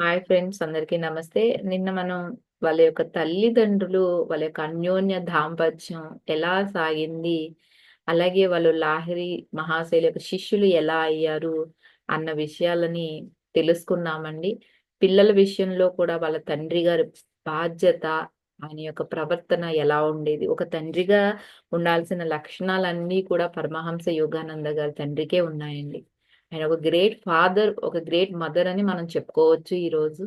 Hi friends అందరికీ నమస్తే. నిన్న మనం వాళ్ళ యొక్క తల్లిదండ్రులు వాళ్ళ యొక్క అన్యోన్య దాంపత్యం ఎలా సాగింది? అలాగే వాళ్ళు లాహిరి మహాశైలి యొక్క శిష్యులు ఎలా అయ్యారు అన్న విషయాలని తెలుసుకున్నామండి. పిల్లల విషయంలో కూడా వాళ్ళ తండ్రి గారి బాధ్యత ఆయన యొక్క ప్రవర్తన ఎలా ఉండేది? ఒక తండ్రిగా ఉండాల్సిన లక్షణాలన్నీ కూడా పరమహంస యోగానంద గారి తండ్రికే ఉన్నాయండి. ఆయన ఒక గ్రేట్ ఫాదర్ ఒక గ్రేట్ మదర్ అని మనం చెప్పుకోవచ్చు ఈ రోజు.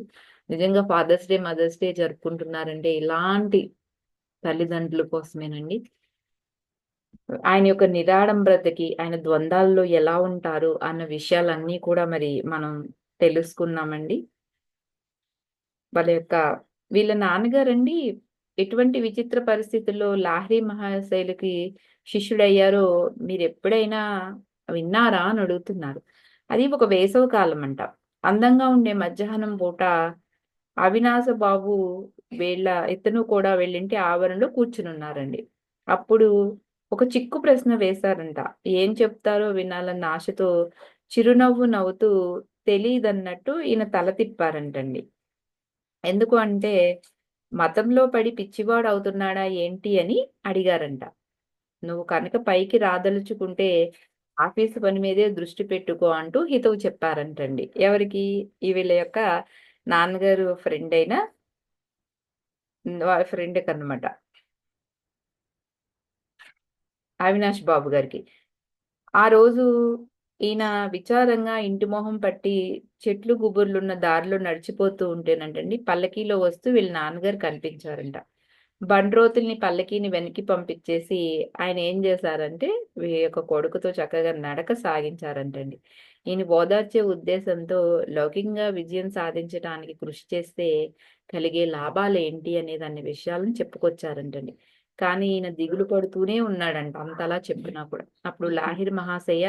నిజంగా ఫాదర్స్ డే మదర్స్ డే జరుపుకుంటున్నారంటే ఇలాంటి తల్లిదండ్రుల కోసమేనండి? ఆయన యొక్క నిరాడంబ్రతకి ఆయన ద్వంద్వాల్లో ఎలా ఉంటారు అన్న విషయాలన్నీ కూడా మరి మనం తెలుసుకున్నామండి వాళ్ళ యొక్క వీళ్ళ నాన్నగారండి ఎటువంటి విచిత్ర పరిస్థితుల్లో లాహ్రీ మహాశైలికి శిష్యుడయ్యారో మీరు ఎప్పుడైనా విన్నారా అని అడుగుతున్నారు. అది ఒక వేసవ కాలం అంట అందంగా ఉండే మధ్యాహ్నం పూట అవినాశ బాబు వీళ్ళ ఇతను కూడా వెళ్ళింటి ఆవరణలో కూర్చునున్నారండి. అప్పుడు ఒక చిక్కు ప్రశ్న వేశారంట. ఏం చెప్తారో వినాలన్న ఆశతో చిరునవ్వు నవ్వుతూ తెలియదన్నట్టు ఈయన తల తిప్పారంటండి. ఎందుకు అంటే మతంలో పడి పిచ్చివాడు అవుతున్నాడా ఏంటి అని అడిగారంట. నువ్వు కనుక పైకి రాదలుచుకుంటే ఆఫీసు పని మీదే దృష్టి పెట్టుకో అంటూ హితవు చెప్పారంటండి. ఎవరికి? ఈ వీళ్ళ యొక్క నాన్నగారు ఫ్రెండ్ అయిన వాళ్ళ ఫ్రెండ్ కనమాట అవినాష్ బాబు గారికి. ఆ రోజు ఈయన విచారంగా ఇంటి మొహం పట్టి చెట్లు గుబుర్లున్న దారిలో నడిచిపోతూ ఉంటేనంటండి పల్లకీలో వస్తూ వీళ్ళ నాన్నగారు కనిపించారంట. బండ్రోతుల్ని పల్లకీని వెనక్కి పంపించేసి ఆయన ఏం చేశారంటే ఈ యొక్క కొడుకుతో చక్కగా నడక సాగించారంటండి. ఈయన ఓదార్చే ఉద్దేశంతో లౌకికంగా విజయం సాధించడానికి కృషి చేస్తే కలిగే లాభాలు ఏంటి అనే దాని విషయాలను చెప్పుకొచ్చారంటండి. కానీ ఈయన దిగులు పడుతూనే ఉన్నాడంట అంతలా చెప్పినా కూడా. అప్పుడు లాహిర్ మహాశయ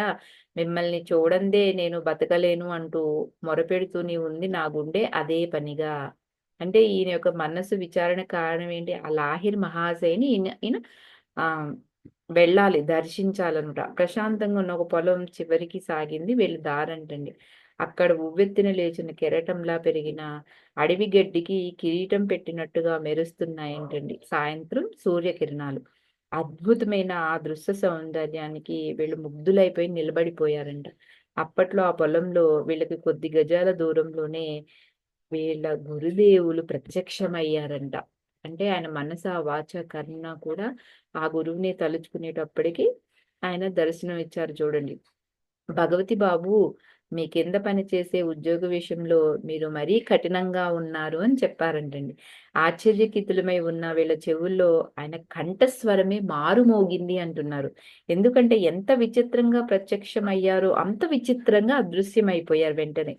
మిమ్మల్ని చూడందే నేను బతకలేను అంటూ మొరపెడుతూనే ఉంది నా గుండె అదే పనిగా అంటే ఈయన యొక్క మనస్సు విచారణ కారణం ఏంటి? ఆ లాహిర్ మహాశయని ఈయన ఈయన ఆ వెళ్ళాలి దర్శించాలన్నమాట ప్రశాంతంగా ఉన్న ఒక పొలం చివరికి సాగింది వీళ్ళు దారంటండి. అక్కడ ఉవ్వెత్తిన లేచిన కెరటంలా పెరిగిన అడవి గడ్డికి కిరీటం పెట్టినట్టుగా మెరుస్తున్నాయంటండి సాయంత్రం సూర్యకిరణాలు. అద్భుతమైన ఆ దృశ్య సౌందర్యానికి వీళ్ళు ముగ్ధులైపోయి నిలబడిపోయారంట. అప్పట్లో ఆ పొలంలో వీళ్ళకి కొద్ది గజాల దూరంలోనే వీళ్ళ గురుదేవులు ప్రత్యక్షమయ్యారంట. అంటే ఆయన మనస వాచ కర్ణ కూడా ఆ గురువుని తలుచుకునేటప్పటికి ఆయన దర్శనం ఇచ్చారు చూడండి. భగవతి బాబు మీ కింద పనిచేసే ఉద్యోగ విషయంలో మీరు మరీ కఠినంగా ఉన్నారు అని చెప్పారంటండి. ఆశ్చర్యకితులమై ఉన్న వీళ్ళ చెవుల్లో ఆయన కంఠస్వరమే మారుమోగింది అంటున్నారు. ఎందుకంటే ఎంత విచిత్రంగా ప్రత్యక్షమయ్యారో అంత విచిత్రంగా అదృశ్యమైపోయారు వెంటనే.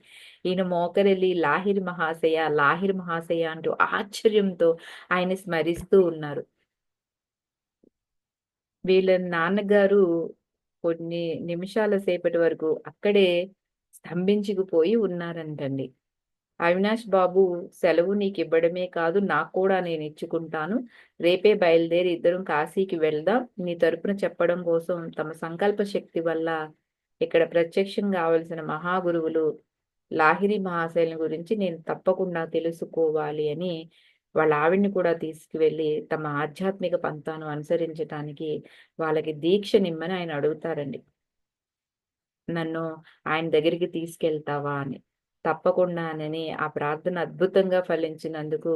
ఈయన మోకరెల్లి లాహిర్ మహాశయ లాహిర్ మహాశయ అంటూ ఆశ్చర్యంతో ఆయన స్మరిస్తూ ఉన్నారు. వీళ్ళ నాన్నగారు కొన్ని నిమిషాల సేపటి వరకు అక్కడే స్తంభించుకుపోయి ఉన్నారంటండి. అవినాష్ బాబు సెలవు నీకు ఇవ్వడమే కాదు నాకు కూడా నేను ఇచ్చుకుంటాను. రేపే బయలుదేరి ఇద్దరం కాశీకి వెళ్దాం. నీ తరపున చెప్పడం కోసం తమ సంకల్ప శక్తి వల్ల ఇక్కడ ప్రత్యక్షం కావలసిన మహాగురువులు లాహిరి మహాశైలిని గురించి నేను తప్పకుండా తెలుసుకోవాలి అని వాళ్ళ ఆవిడ్ని కూడా తీసుకువెళ్ళి తమ ఆధ్యాత్మిక పంతాను అనుసరించటానికి వాళ్ళకి దీక్ష నిమ్మని ఆయన అడుగుతారండి. నన్ను ఆయన దగ్గరికి తీసుకెళ్తావా అని. తప్పకుండానని ఆ ప్రార్థన అద్భుతంగా ఫలించినందుకు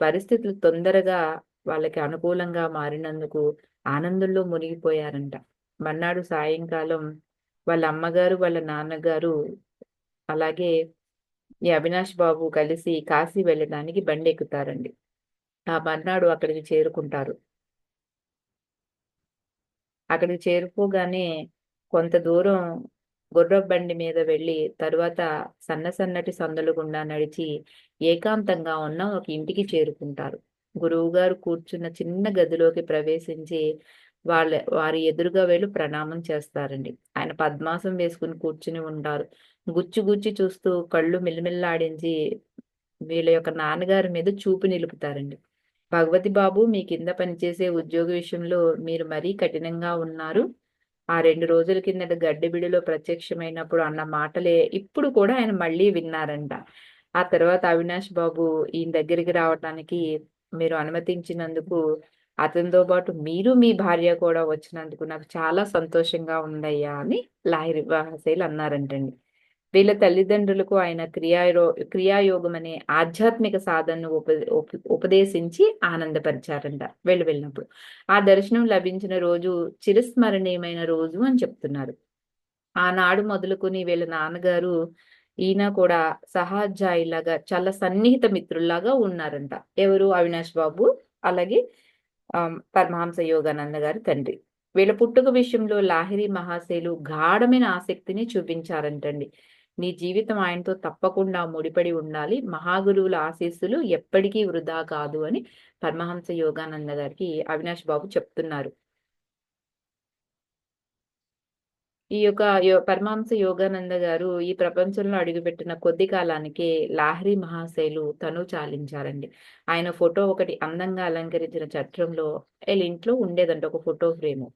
పరిస్థితులు తొందరగా వాళ్ళకి అనుకూలంగా మారినందుకు ఆనందంలో మునిగిపోయారంట. మన్నాడు సాయంకాలం వాళ్ళ అమ్మగారు వాళ్ళ నాన్నగారు అలాగే ఈ అవినాష్ బాబు కలిసి కాశీ వెళ్ళడానికి బండి ఎక్కుతారండి. ఆ మర్నాడు అక్కడికి చేరుకుంటారు. అక్కడికి చేరుకోగానే కొంత దూరం గుర్రపు బండి మీద వెళ్ళి తరువాత సన్న సన్నటి సందులు గుండా నడిచి ఏకాంతంగా ఉన్న ఒక ఇంటికి చేరుకుంటారు. గురువు గారు కూర్చున్న చిన్న గదిలోకి ప్రవేశించి వాళ్ళ వారి ఎదురుగా వెళ్ళి ప్రణామం చేస్తారండి. ఆయన పద్మాసం వేసుకుని కూర్చుని ఉంటారు. గుచ్చి గుచ్చి చూస్తూ కళ్ళు మిల్లమిల్లాడించి వీళ్ళ యొక్క నాన్నగారి మీద చూపు నిలుపుతారండి. భగవతి బాబు మీ కింద పనిచేసే ఉద్యోగ విషయంలో మీరు మరీ కఠినంగా ఉన్నారు. ఆ రెండు రోజుల కిందట గడ్డిబిడిలో ప్రత్యక్షమైనప్పుడు అన్న మాటలే ఇప్పుడు కూడా ఆయన మళ్ళీ విన్నారంట. ఆ తర్వాత అవినాష్ బాబు ఈయన దగ్గరికి రావటానికి మీరు అనుమతించినందుకు అతనితో పాటు మీరు మీ భార్య కూడా వచ్చినందుకు నాకు చాలా సంతోషంగా ఉందయ్యా అని లాహిరి మహాశైలు అన్నారంటండి. వీళ్ళ తల్లిదండ్రులకు ఆయన క్రియాయో క్రియాయోగం అనే ఆధ్యాత్మిక సాధనను ఉప ఉపదేశించి ఆనందపరిచారంట వెళ్ళి వెళ్ళినప్పుడు. ఆ దర్శనం లభించిన రోజు చిరస్మరణీయమైన రోజు అని చెప్తున్నారు. ఆనాడు మొదలుకొని వీళ్ళ నాన్నగారు ఈయన కూడా సహాధ్యాయులాగా చాలా సన్నిహిత మిత్రుల్లాగా ఉన్నారంట. ఎవరు? అవినాష్ బాబు అలాగే పరమహంస యోగానంద గారి తండ్రి. వీళ్ళ పుట్టుక విషయంలో లాహిరి మహాశైలు గాఢమైన ఆసక్తిని చూపించారంటండి. నీ జీవితం ఆయనతో తప్పకుండా ముడిపడి ఉండాలి. మహాగురువుల ఆశీస్సులు ఎప్పటికీ వృధా కాదు అని పరమహంస యోగానంద గారికి అవినాష్ బాబు చెప్తున్నారు. ఈ యొక్క పరమహంస యోగానంద గారు ఈ ప్రపంచంలో అడుగుపెట్టిన కొద్ది కాలానికి లాహరి మహాశైలు తను చాలించారండి. ఆయన ఫోటో ఒకటి అందంగా అలంకరించిన చట్రంలో వీళ్ళ ఇంట్లో ఉండేదంట ఒక ఫోటో ఫ్రేము.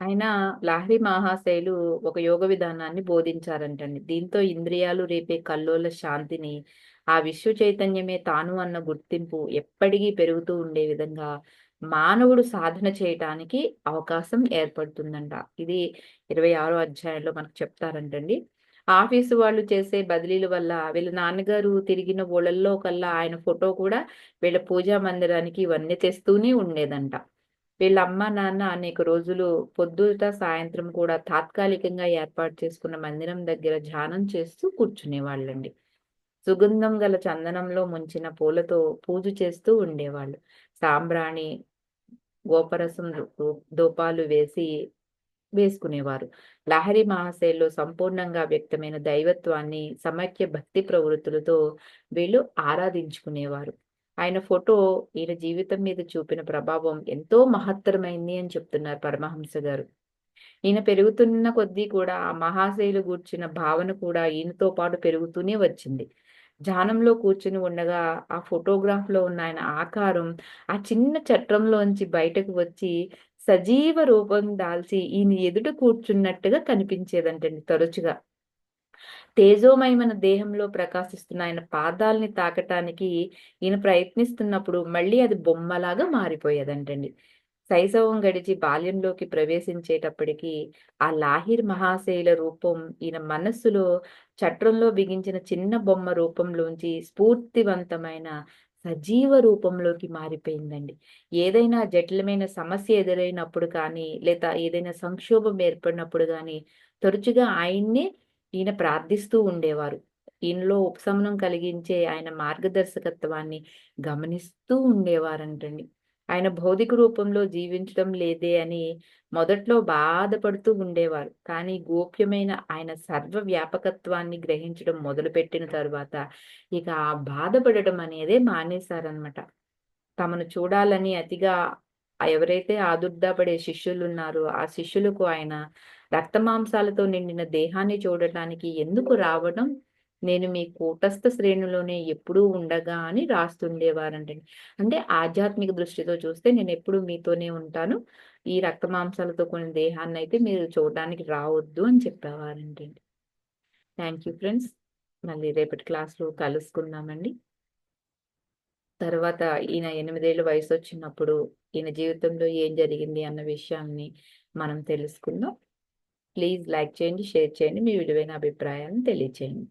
ఆయన లాహ్రి మహాశైలు ఒక యోగ విధానాన్ని బోధించారంటండి. దీంతో ఇంద్రియాలు రేపే కల్లోల శాంతిని ఆ విశ్వ చైతన్యమే తాను అన్న గుర్తింపు ఎప్పటికీ పెరుగుతూ ఉండే విధంగా మానవుడు సాధన చేయటానికి అవకాశం ఏర్పడుతుందంట. ఇది ఇరవై ఆరో అధ్యాయంలో మనకు చెప్తారంటండి. ఆఫీసు వాళ్ళు చేసే బదిలీల వల్ల వీళ్ళ నాన్నగారు తిరిగిన ఊళ్ళల్లో కల్లా ఆయన ఫోటో కూడా వీళ్ళ పూజా మందిరానికి ఇవన్నీ తెస్తూనే ఉండేదంట. వీళ్ళ అమ్మ నాన్న అనేక రోజులు పొద్దుట సాయంత్రం కూడా తాత్కాలికంగా ఏర్పాటు చేసుకున్న మందిరం దగ్గర ధ్యానం చేస్తూ కూర్చునేవాళ్ళండి. సుగంధం గల చందనంలో ముంచిన పూలతో పూజ చేస్తూ ఉండేవాళ్ళు. సాంబ్రాణి గోపరసం దూపాలు వేసి వేసుకునేవారు. లహరి మహాశైల్లో సంపూర్ణంగా వ్యక్తమైన దైవత్వాన్ని సమైక్య భక్తి ప్రవృత్తులతో వీళ్ళు ఆరాధించుకునేవారు. ఆయన ఫోటో ఈయన జీవితం మీద చూపిన ప్రభావం ఎంతో మహత్తరమైంది అని చెప్తున్నారు పరమహంస గారు. ఈయన పెరుగుతున్న కొద్దీ కూడా ఆ మహాశైలు కూర్చున్న భావన కూడా ఈయనతో పాటు పెరుగుతూనే వచ్చింది. ధ్యానంలో కూర్చుని ఉండగా ఆ ఫోటోగ్రాఫ్లో ఉన్న ఆయన ఆకారం ఆ చిన్న చట్రంలోంచి బయటకు వచ్చి సజీవ రూపం దాల్చి ఈయన ఎదుట కూర్చున్నట్టుగా కనిపించేదంటండి తరచుగా. తేజోమయమైన దేహంలో ప్రకాశిస్తున్న ఆయన పాదాలని తాకటానికి ఈయన ప్రయత్నిస్తున్నప్పుడు మళ్ళీ అది బొమ్మలాగా మారిపోయేదంటండి. శైశవం గడిచి బాల్యంలోకి ప్రవేశించేటప్పటికీ ఆ లాహిర్ మహాశైల రూపం ఈయన మనస్సులో చట్రంలో బిగించిన చిన్న బొమ్మ రూపంలోంచి స్ఫూర్తివంతమైన సజీవ రూపంలోకి మారిపోయిందండి. ఏదైనా జటిలమైన సమస్య ఎదురైనప్పుడు కానీ లేదా ఏదైనా సంక్షోభం ఏర్పడినప్పుడు కానీ తరచుగా ఆయన్నే ఈయన ప్రార్థిస్తూ ఉండేవారు. ఈయనలో ఉపశమనం కలిగించే ఆయన మార్గదర్శకత్వాన్ని గమనిస్తూ ఉండేవారంటండి. ఆయన భౌతిక రూపంలో జీవించడం లేదే అని మొదట్లో బాధపడుతూ ఉండేవారు. కానీ గోప్యమైన ఆయన సర్వ వ్యాపకత్వాన్ని గ్రహించడం మొదలుపెట్టిన తరువాత ఇక ఆ బాధపడటం అనేదే మానేశారనమాట తమను చూడాలని అతిగా ఎవరైతే ఆదుర్దాపడే శిష్యులు ఉన్నారో ఆ శిష్యులకు ఆయన రక్తమాంసాలతో నిండిన దేహాన్ని చూడటానికి ఎందుకు రావడం? నేను మీ కూటస్థ శ్రేణిలోనే ఎప్పుడూ ఉండగా అని రాస్తుండేవారంటండి. అంటే ఆధ్యాత్మిక దృష్టితో చూస్తే నేను ఎప్పుడు మీతోనే ఉంటాను. ఈ రక్త మాంసాలతో కొన్ని దేహాన్ని అయితే మీరు చూడడానికి రావద్దు అని చెప్పేవారంటండి. థ్యాంక్ యూ ఫ్రెండ్స్ మళ్ళీ రేపటి క్లాస్లో కలుసుకుందామండి. తర్వాత ఈయన ఎనిమిదేళ్ళ వయసు వచ్చినప్పుడు ఈయన జీవితంలో ఏం జరిగింది అన్న విషయాన్ని మనం తెలుసుకుందాం. ప్లీజ్ లైక్ చేయండి షేర్ చేయండి మీ విలువైన అభిప్రాయాలను తెలియచేయండి.